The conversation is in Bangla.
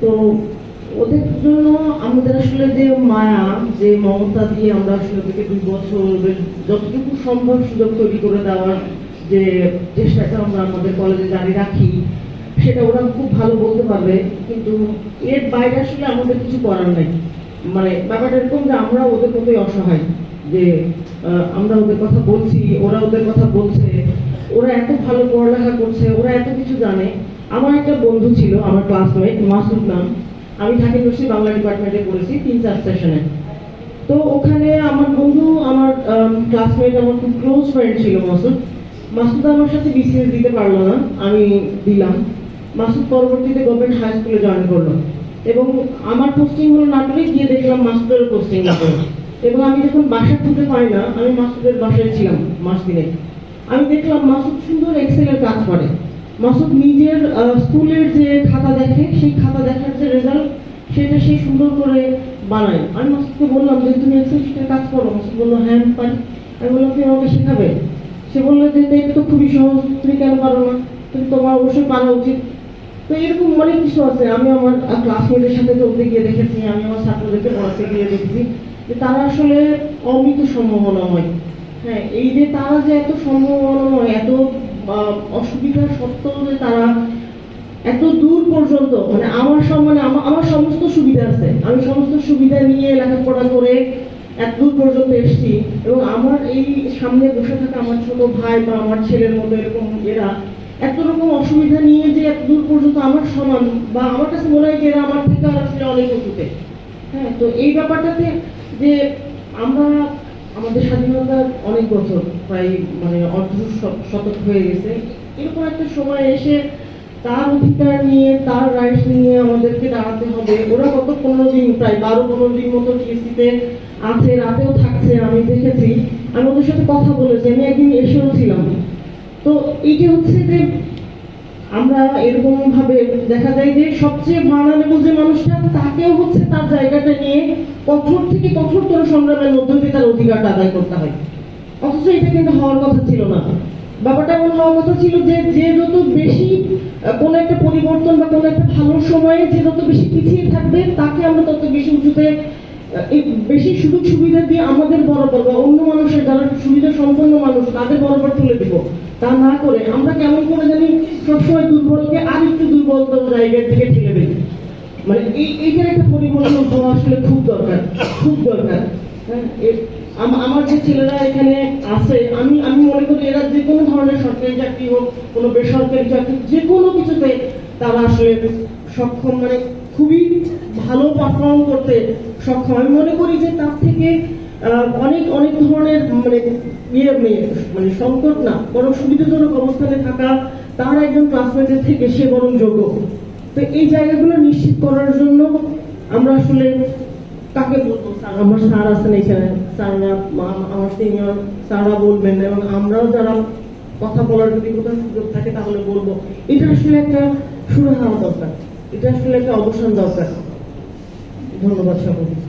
তো ওদের জন্য আমাদের আসলে যে মায়া, যে মমতা দিয়ে আমরা আসলে ওদেরকে দুই বছর যতটুকু সম্ভব সুযোগ তৈরি করে দেওয়ার যে চেষ্টাটা আমরা আমাদের কলেজে জারি রাখি, সেটা ওরা খুব ভালো বলতে পারবে। কিন্তু এর বাইরে আসলে আমাদের কিছু করার নেই। মানে ব্যাপারটা এরকম যে আমরা ওদের মতোই অসহায়, যে আমরা ওদের কথা বলছি, ওরা ওদের কথা বলছে ওরা এত ভালো পড়ালেখা করছে, ওরা এত কিছু জানে। আমার একটা বন্ধু ছিল, আমার ক্লাসমেট মাসুদ নাম। আমি ঢাকা ইউনিভার্সিটি বাংলা ডিপার্টমেন্টে পড়েছি, তিন চার সেশনে তো ওখানে আমার বন্ধু, আমার ক্লাসমেট আমার খুব ক্লোজ ফ্রেন্ড ছিল মাসুদ। মাসুদ আমার সাথে বিসিএস দিতে পারল না, আমি দিলাম। মাসুদ পরবর্তীতে গভর্নমেন্ট হাই স্কুলে জয়েন করল। এবং আমার পোস্টিং হলো নাটোরে, গিয়ে দেখলাম মাসুদের পোস্টিং নাটোরে। এবং আমি যখন বাসা খুঁজে পাই না, আমি মাসুদের বাসায় ছিলাম মাস দিনে। আমি দেখলাম মাসুদ সুন্দর এক্সেলের কাজ করে। মাসুদ নিজের স্কুলের যে খাতা দেখে, সেই খাতা দেখার যে রেজাল্ট সেটা সে সুন্দর করে বানায়। আমি মাসুদকে বললাম যে তুমি এক্সেল শিটের কাজ করো, মাসুদ বলল হ্যাঁ আমি পারি। আমি বললাম, তুমি আমাকে শেখাবে? সে বলল, যে এটা তো খুবই সহজ, তুমি কেন পারো না? তুমি তোমার অবশ্যই পারা উচিত। তো এরকম অনেক কিছু আছে। আমি আমার ক্লাসমেটের সাথে চলতে গিয়ে দেখেছি, আমি আমার ছাত্রদেরকে পড়াতে গিয়ে দেখেছি যে তারা আসলে অমিত সম্ভাবনাময় হ্যাঁ এই যে তারা যে এত সম্ভাবনাময়, এত অসুবিধা সত্ত্বেও যে তারা এত দূর পর্যন্ত মানে আমার সম্মানে আমার আমার সমস্ত সুবিধা আছে। আমি সমস্ত সুবিধা নিয়ে লেখাপড়া করে এত দূর পর্যন্ত এসেছি এবং আমার এই সামনে বসে থাকা আমার ছোট ভাই বা আমার ছেলের মতো এরকম এরা এত রকম অসুবিধা নিয়ে যে এত দূর পর্যন্ত আমার সমান বা আমার কাছে মনে হয় যে এরা আমার থেকে আর আসলে অনেক উঁচুতে হ্যাঁ তো এই ব্যাপারটাতে যে আমরা আমাদের স্বাধীনতা অনেক বছর প্রায় মানে অর্ধ শতক হয়ে গেছে। এরকম একটা সময় এসে তার অধিকার নিয়ে, তার রাইটস নিয়ে আমাদেরকে দাঁড়াতে হবে। ওরা কত পনেরো দিন, প্রায় বারো পনেরো দিন মতো টিএসিতে আছে, রাতেও থাকছে, আমি দেখেছি। আমি ওদের সাথে কথা বলেছি, আমি একদিন এসেও ছিলাম। তো এইটা হচ্ছে যে আমরা এরকম ভাবে দেখা যায় যে সবচেয়ে ভার্নারেবল যে মানুষটা, তাকেও হচ্ছে তার জায়গাটা নিয়ে কঠোর থেকে কঠোরতর সংগ্রামের মধ্য দিয়ে তার অধিকারটা আদায় করতে হয়। অথচ এটা কিন্তু হওয়ার কথা ছিল না। ব্যাপারটা এমন হওয়ার কথা ছিল যে যে যত বেশি কোনো একটা পরিবর্তন বা কোনো একটা ভালো সময়ে যে যত বেশি পিছিয়ে থাকবে, তাকে আমরা তত বেশি উঁচুতে বেশি সুযোগ সুবিধা দিয়ে আমাদের বরাবর বা অন্য মানুষের যারা সম্পন্ন মানুষ তাদের বরাবর তুলে দিব। তা না করে আমরা কেমন করে জানি সবসময় দুর্বলকে আর একটু দুর্বলতম জায়গার দিকে ঠেলে দিই। মানে এই এইটার একটা পরিবর্তন হওয়া আসলে খুব দরকার খুব দরকার। হ্যাঁ, আমার যে ছেলেরা এখানে আছে আমি আমি মনে করি এরা যে কোনো ধরনের সরকারি চাকরি হোক কোনো বেসরকারি চাকরি যে কোনো কিছুতে তারা আসলে সক্ষম মানে খুবই ভালো পারফর্ম করতে সক্ষম। আমি মনে করি যে তার থেকে অনেক অনেক ধরনের মানে ইয়ে মানে- সংকট না, বরং সুবিধাজনক অবস্থানে থাকা তার একজন ক্লাসমেটের থেকে সে বরং যোগ্য। তো এই জায়গাগুলো নিশ্চিত করার জন্য আমরা আসলে কাকে বলব? স্যার, আমার স্যার আছেন এখানে। স্যাররা আমার সিনিয়র স্যাররা বলবেন এবং আমরাও যারা কথা বলার যদি কোথাও সুযোগ থাকে তাহলে বলব। এটা আসলে একটা সুরাহা দরকার। এটা আসলে একটা অবসান দরকার। ধন্যবাদ সকলকে।